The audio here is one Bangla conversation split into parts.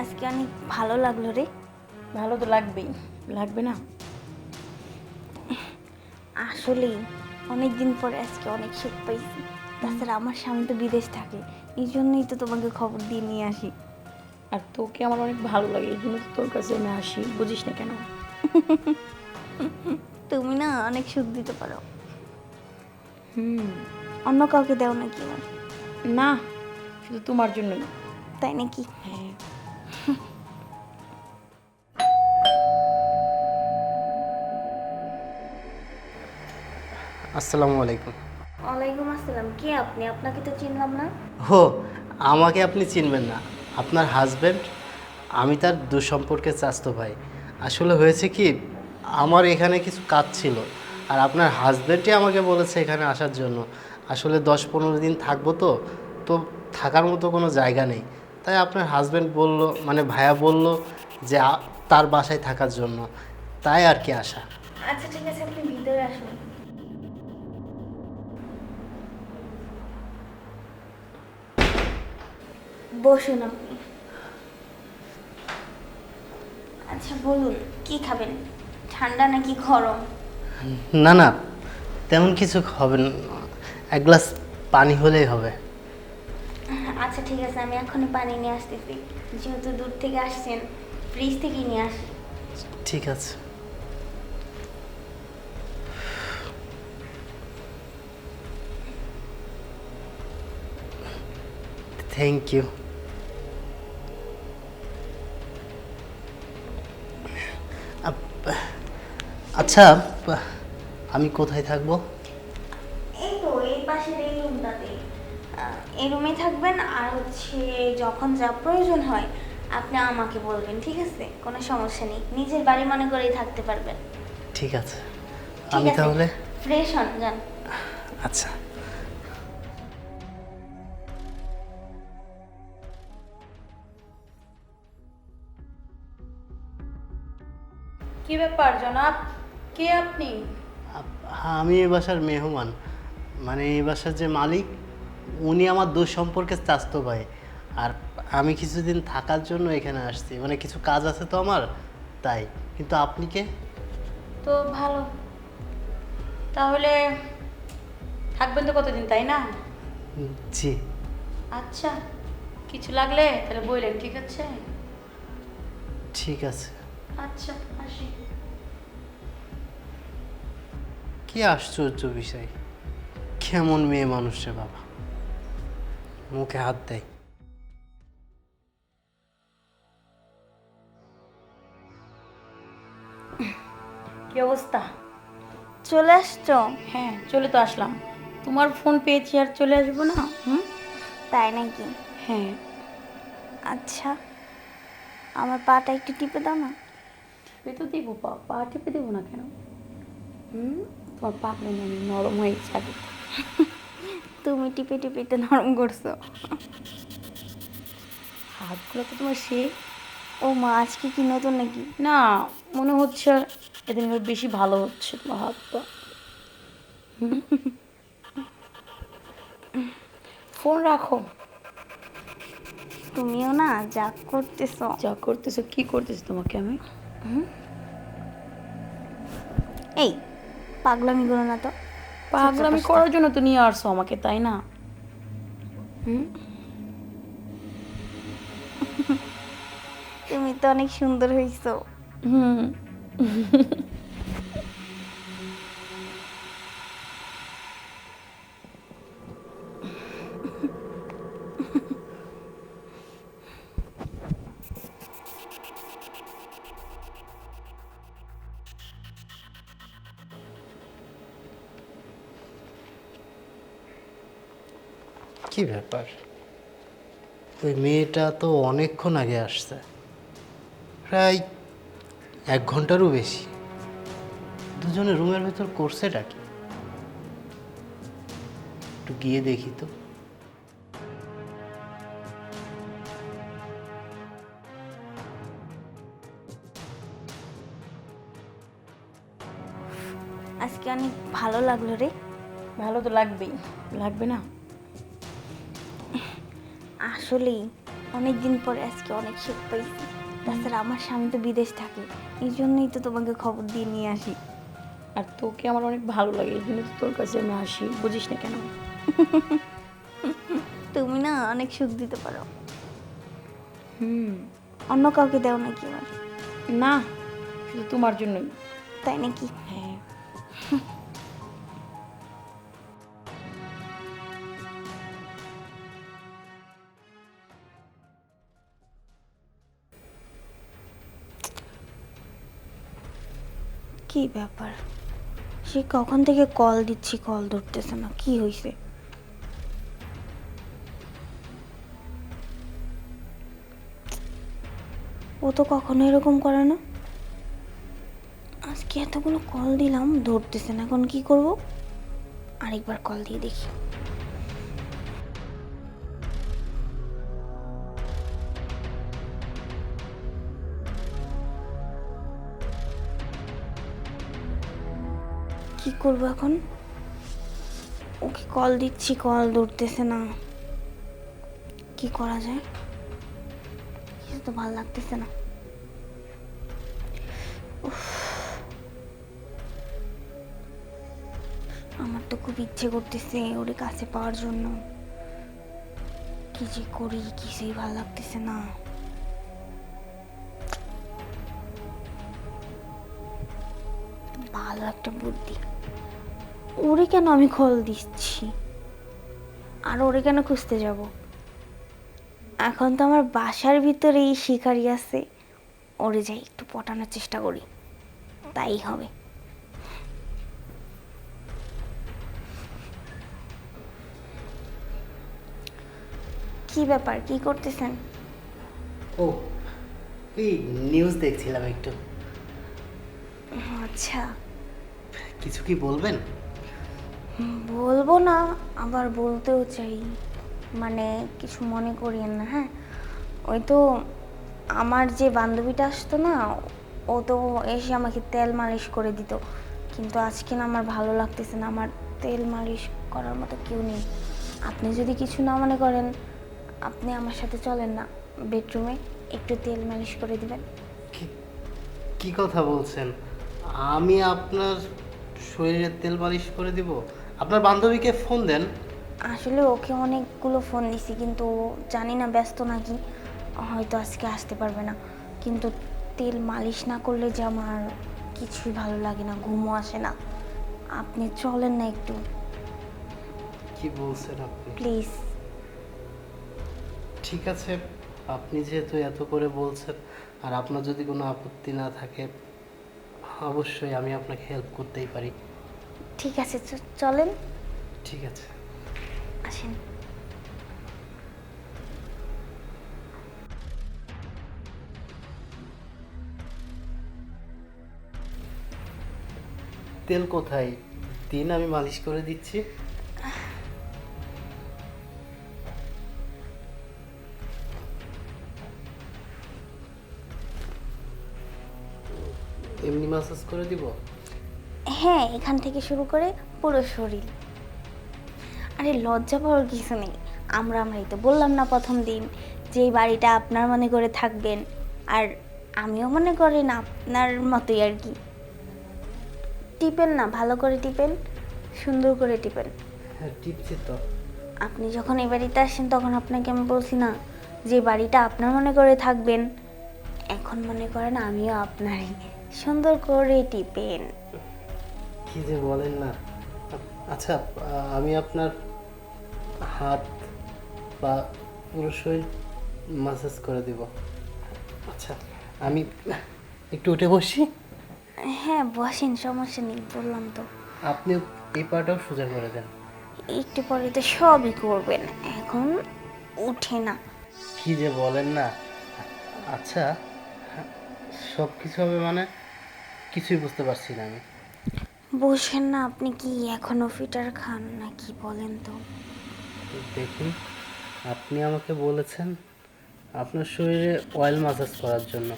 আজকে অনেক ভালো লাগল রে। ভালো তো লাগবেই লাগবে না? আসলেই অনেক দিন পরে আজকে অনেক সুখ পাইছি। তাছাড়া আমার স্বামী তো বিদেশ থাকে এই জন্যই তো তোমাকে খবর দিয়ে নিয়ে আসি। আর তোকে আমার অনেক ভালো লাগে এই জন্য তো তোর কাছে আমি আসি বুঝিস না কেন? তুমি না অনেক সুখ দিতে পারো। হুম। অন্য কাউকে দেও নাকি আমার না শুধু তোমার জন্যই। তাই নাকি? হ্যাঁ। আসসালামু আলাইকুম। ওয়ালাইকুম আসসালাম। কে আপনি? আপনাকে তো চিনলাম না। হো আমাকে আপনি চিনবেন না। আপনার হাজবেন্ড আমি তার দুঃসম্পর্কের চাস্তো ভাই। আসলে হয়েছে কি আমার এখানে কিছু কাজ ছিল আর আপনার হাজবেন্ডই আমাকে বলেছে এখানে আসার জন্য। আসলে দশ পনেরো দিন থাকব তো তো থাকার মতো কোনো জায়গা নেই। তাই আপনার হাজব্যান্ড বলল মানে ভাইয়া বলল যে তার বাসায় থাকার জন্য। তাই আর কি আসা আচ্ছা ঠিক আছে আপনি ভিতরে আসুন। বসুন আপনি। আচ্ছা বলুন কি খাবেন? ঠান্ডা নাকি গরম? না না তেমন কিছু হবে না। এক গ্লাস পানি হলেই হবে। আচ্ছা ঠিক আছে, আমি এখনই পানি নিয়ে আসতেছি। যেহেতু দূর থেকে আসছেন ফ্রিজ থেকেই নিয়ে আসি। ঠিক আছে। থ্যাংক ইউ আচ্ছা আমি কোথায় থাকব এই তো এই পাশের এই রুমটাতে আহ, এই রুমে থাকবেন আর হচ্ছে যখন যা প্রয়োজন হয় আপনি আমাকে বলবেন ঠিক আছে? কোনো সমস্যা নেই। নিজের বাড়ি মনে করেই থাকতে পারবেন। ঠিক আছে। আমি তাহলে ফ্রেশ হন যান। আচ্ছা। কি ব্যাপার জনাব? কে আপনি? হ্যাঁ আমি এই বাসার মেহমান। মানে এই বাসার যে মালিক উনি আমার দোষ সম্পর্কে চাস্তো ভাই। আর আমি কিছুদিন থাকার জন্য এখানে আসছি। মানে কিছু কাজ আছে তো আমার? তাই। কিন্তু আপনি কে? তো ভালো। তাহলে থাকবেন তো কতদিন তাই না? জি। আচ্ছা। কিছু লাগলে তাহলে বললেন ঠিক আছে? ঠিক আছে। আচ্ছা আসি। কি আশ্চর্য বিষয়। কেমন মেয়ে মানুষ রে বাবা। মুখে হাত দেয়। কি অবস্থা? চলে আসছো? হ্যাঁ চলে তো আসলাম। তোমার ফোন পেয়েছি আর চলে আসব না? হুম? তাই নাকি? হ্যাঁ। আচ্ছা আমার পাটা একটু টিপে দাও না। টিপে তো দেবো পা পা টিপে দেবো না কেন? হুম? তোমার পা কেন নরম হয়ে যাবে। তুমি টিপে টিপে নরম করছ। হাতগুলো তো তোমার সে ও মা আজকে কি নতুন নাকি? না মনে হচ্ছে এদিন বেশি ভালো হচ্ছে তোমার হাত পা ফোন রাখো। তুমিও না যা করতেছো। যা করতেছো কি করতেছো তোমাকে আমি? এই পাগলামি করো না তো। পাগলামি করার জন্য তো নিয়ে আসছো আমাকে তাই না? হুম? তুমি তো অনেক সুন্দর হয়েছো হুম। কি ব্যাপার? ওই মেয়েটা তো অনেকক্ষণ আগে আসছে। প্রায় এক ঘন্টারও বেশি। দুজনে রুমের ভেতর করছেটা কি? একটু গিয়ে দেখি তো। আজকে অনেক ভালো লাগল রে। ভালো তো লাগবেই। লাগবে না? আসলেই অনেক দিন পরে আজকে অনেক সুখ পাইছি। তাছাড়া আমার স্বামী তো বিদেশ থাকে এই জন্যই তো তোমাকে খবর দিয়ে নিয়ে আসি। আর তোকে আমার অনেক ভালো লাগে এই জন্য তো তোর কাছে আমি আসি বুঝিস না কেন? তুমি না অনেক সুখ দিতে পারো। হুম। অন্য কাউকে দেও নাকি আমার না শুধু তোমার জন্যই। তাই নাকি? হ্যাঁ। কি ব্যাপার? সে কখন থেকে কল দিচ্ছি, কল ধরতেছে না, কি হয়েছে ও তো কখনো এরকম করে না। আজকে এতগুলো কল দিলাম, ধরতেছে না, এখন কি করব? আরেকবার কল দিয়ে দেখি। কি করব এখন? ওকে কল দিচ্ছি কল ধরতেছে না। কি করা যায়? কিছু তো ভালো লাগতেছে না। আমার তো খুব ইচ্ছে করতেছে ওরে কাছে পাওয়ার জন্য। কি যে করি, কিছুই ভালো লাগতেছে না। ভালো একটা বুদ্ধি। ওরে কেন আমি কল দিচ্ছি? আর ওরে কেন খুঁজতে যাব? এখন তো আমার বাসার ভিতরে এই শিকারি আছে। ওরে যাই একটু পটানোর চেষ্টা করি। তাই হবে। কি ব্যাপার? কি করতেছেন? ও এই নিউজ দেখছিলাম একটু। আচ্ছা। কিছু কি বলবেন? বলব না, আবার বলতেও চাই। মানে কিছু মনে করিয়েন না হ্যাঁ? ওই তো আমার যে বান্ধবীটা আসতো না, ও তো এসে আমাকে তেল মালিশ করে দিত। কিন্তু আজকে না আমার ভালো লাগতেছে না, আমার তেল মালিশ করার মতো কেউ নেই। আপনি যদি কিছু না মনে করেন, আপনি আমার সাথে চলেন না। বেডরুমে একটু তেল মালিশ করে দিবেন। কি- কথা বলছেন? আমি আপনার শরীরে তেল মালিশ করে দিব? আপনার বান্ধবীকে ফোন দেন। আসলে ওকে অনেকগুলো ফোন দিছি কিন্তু ও জানি না ব্যস্ত নাকি। হয়তো আজকে আসতে পারবে না। কিন্তু তেল মালিশ না করলে যে আমার কিছুই ভালো লাগে না ঘুমও আসে না। আপনি চলেন না একটু। কি বলছেন আপনি? প্লিজ। ঠিক আছে আপনি যেহেতু এত করে বলছেন আর আপনার যদি কোনো আপত্তি না থাকে অবশ্যই আমি আপনাকে হেল্প করতেই পারি। ঠিক আছে চলেন। ঠিক আছে। আসেন। তেল কোথায়? দিন আমি মালিশ করে দিচ্ছি। এমনি মাসাজ করে দিব? হ্যাঁ এখান থেকে শুরু করে পুরো শরীর। আরে লজ্জা পাওয়ার কিছু নেই। আমরা আমরাই তো বললাম না প্রথম দিন যে বাড়িটা আপনার মনে করে থাকবেন। আর আমিও মনে করি না আপনার মতোই আর কি। টিপেন না ভালো করে টিপেন সুন্দর করে টিপেন। হ্যাঁ টিপছি তো। আপনি যখন এই বাড়িতে আসেন তখন আপনাকে আমি বলছি না যে বাড়িটা আপনার মনে করে থাকবেন। এখন মনে করেন আমিও আপনারই। সুন্দর করে টিপেন। কি যে বলেন না। আচ্ছা আমি আপনার হাত বা পুরো শরীর মাসাজ করে দিব। আচ্ছা আমি একটু উঠে বসি। হ্যাঁ বসেন সমস্যা নেই বললাম তো। আপনি এই পাটাও সোজা করে দেন। একটু পরে তো সবই করবেন এখন উঠে না। কি যে বলেন না। আচ্ছা সব কিছু হবে মানে কিছুই বুঝতে পারছি না আমি। বসেন না আপনি কি এখনও ফিটার খান না কি বলেন তো? দেখুন আপনি আমাকে বলেছেন আপনার শরীরে অয়েল মাসাজ করার জন্য।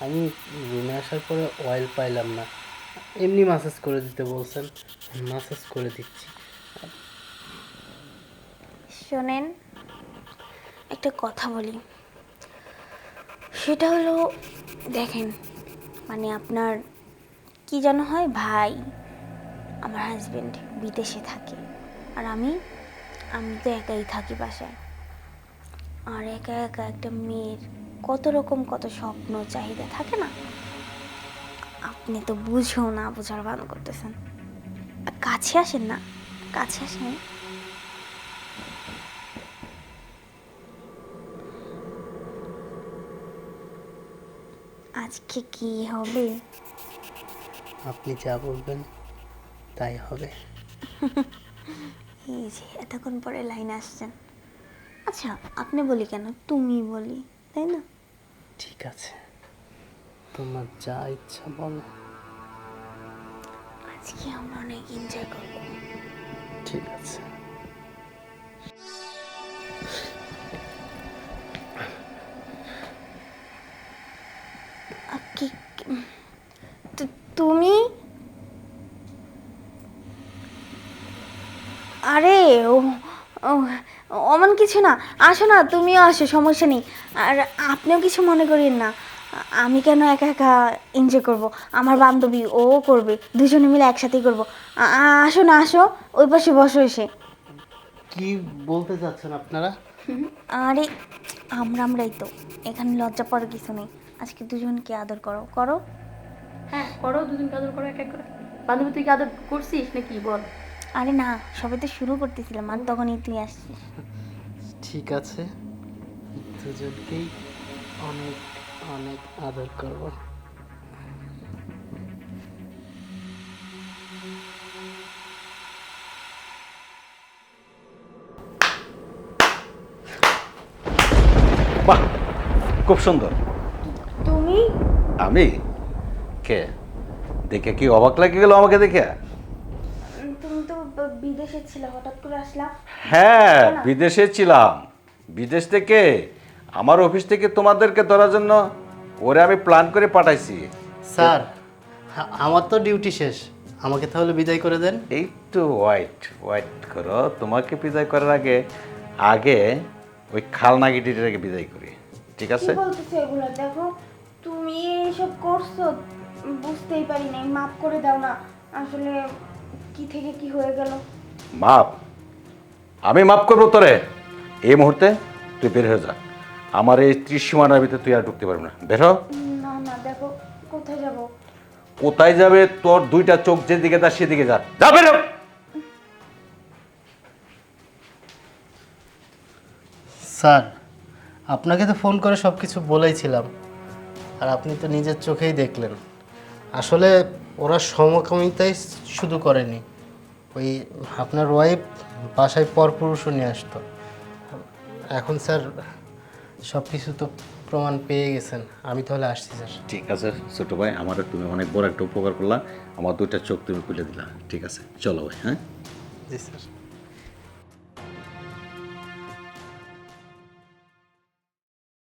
আমি রুমে আসার পরে অয়েল পাইলাম না। এমনি মাসাজ করে দিতে বলছেন মাসাজ করে দিচ্ছি। শোনেন একটা কথা বলি। সেটা হলো দেখেন মানে আপনার কি যেন হয় ভাই। আমার হাজবেন্ড বিদেশে থাকে। আর আমি আমি তো একাই থাকি বাসায়। আর একা একা একটা মেয়ের কত রকম কত স্বপ্ন, চাহিদা থাকে না? আপনি তো বুঝো না বোঝার ভান করতেছেন। কাছে আসেন না, কাছে আসেন। আজকে কি হবে? আপনি যা বলবেন। তাই হবে। এই যে এতক্ষণ পরে লাইন আসছেন। আচ্ছা আপনি বলি কেন? তুমি বলি তাই না? ঠিক আছে। তোমার যা ইচ্ছা বলো। আজকে আমরা অনেক এনজয় করব। ঠিক আছে। কিছু না। আসো না তুমিও আসো সমস্যা নেই। আর আপনিও কিছু মনে করেন না। আমি কেন একা একা এনজয় করব? আমার বান্ধবী ও করবে। দুজনে মিলে একসাথেই করব। আসো না আসো। ওই পাশে বসো এসে। কি বলতে চাচ্ছেন আপনারা? আরে আমরা আমরাই তো। এখানে লজ্জা পড়ার কিছু নেই। আজকে দুজনকে আদর করো। করো। হ্যাঁ করো। দুদিন আদর করো এক এক করে। বান্ধবী তুই কি আদর করছিস নাকি? বল। আরে না সবে তো শুরু করতেছিলাম। আর তখনই তুই আসছিস। ঠিক আছে। দুজনকেই অনেক অনেক আদর করব। বাহ খুব সুন্দর। তুমি? আমি? কে? দেখে কি অবাক লাগে গেল আমাকে দেখে? তুমি তো বিদেশে ছিলে হঠাৎ করে আসলা হ্যাঁ বিদেশে ছিলাম। বিদেশ থেকে? আমার অফিস থেকে তোমাদেরকে ধরার জন্য ওরে আমি প্ল্যান করে পাঠাইছি। স্যার আমার তো ডিউটি শেষ। আমাকে তাহলে বিদায় করে দেন। এই তো ওয়াইট ওয়াইট করো। তোমাকে বিদায় করার আগে আগে ওই খালনাগিটিটাকে বিদায় করি। ঠিক কি আছে বলতেছো এগুলো? দেখো তুমি এসব করছ বুঝতেই পারি নাই। মাফ করে দাও না। আসলে কি থেকে কি হয়ে গেল? মাপ আমি মাপ করব তোরে। এই মুহূর্তে তুই বের হয়ে যা। আমার এই ত্রিসীমানার ভিতরে তুই আর ঢুকতে পারবি না। বের হ। না না দেখো কোথায় যাব? কোথায় যাবে? তোর দুইটা চোখ যেদিকে যা সেদিকে যা। যা বের স্যার আপনাকে তো ফোন করে সব কিছু বলেইছিলাম আর আপনি তো নিজের চোখেই দেখলেন। আসলে ওরা সমকামিতাই শুধু করেনি। ওই আপনার ওয়াইফ বাসায় পরপুরুষও নিয়ে আসতো। এখন স্যার সব কিছু তো প্রমাণ পেয়ে গেছেন। আমি তাহলে আসছি স্যার। ঠিক আছে ছোট ভাই আমার তুমি অনেক বড় একটা উপকার করলা। আমার দুইটা চোখ তুমি খুলে দিলা। ঠিক আছে চলো ভাই হ্যাঁ? জি স্যার।